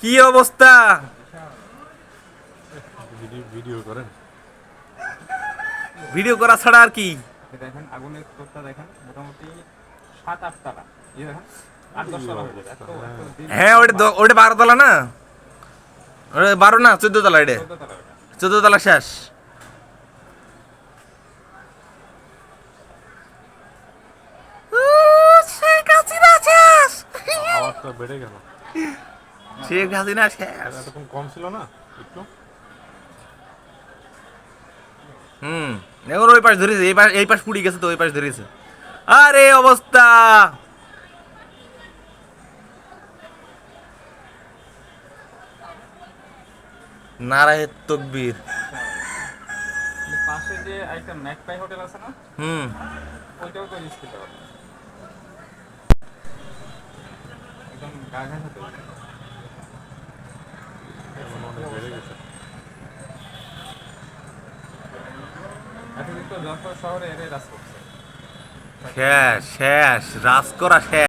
কি অবস্থা? ভিডিও করেন। ভিডিও করা ছাড়া আর কি? দেখেন আগুনের স্তরটা দেখেন মোটামুটি সাত আট তালা। হয়ে ওটা ওটা বারো তলা না? ওটা বারো না চোদ্দ তলা এটা? চোদ্দ তালা শেষ। বেড়ে গেল। শেখ হাসিনা শেষ। এতক্ষণ কম ছিল না? একটু? হুম। এখন ওই পাশ ধরেছে এই পাশ এই পাশ পুড়ি গেছে তো ওই পাশ ধরেছে। আরে অবস্থা! নারায়ের তকবীর। পাশে যে একটা ম্যাকপাই হোটেল আছে না হুম। ওইটাও তো পারবে একদম গা ঘাসা তো এখন অনেক বেড়ে গেছে এতদিন তো যশোর শেষ শেষ রাজ করা শেষ।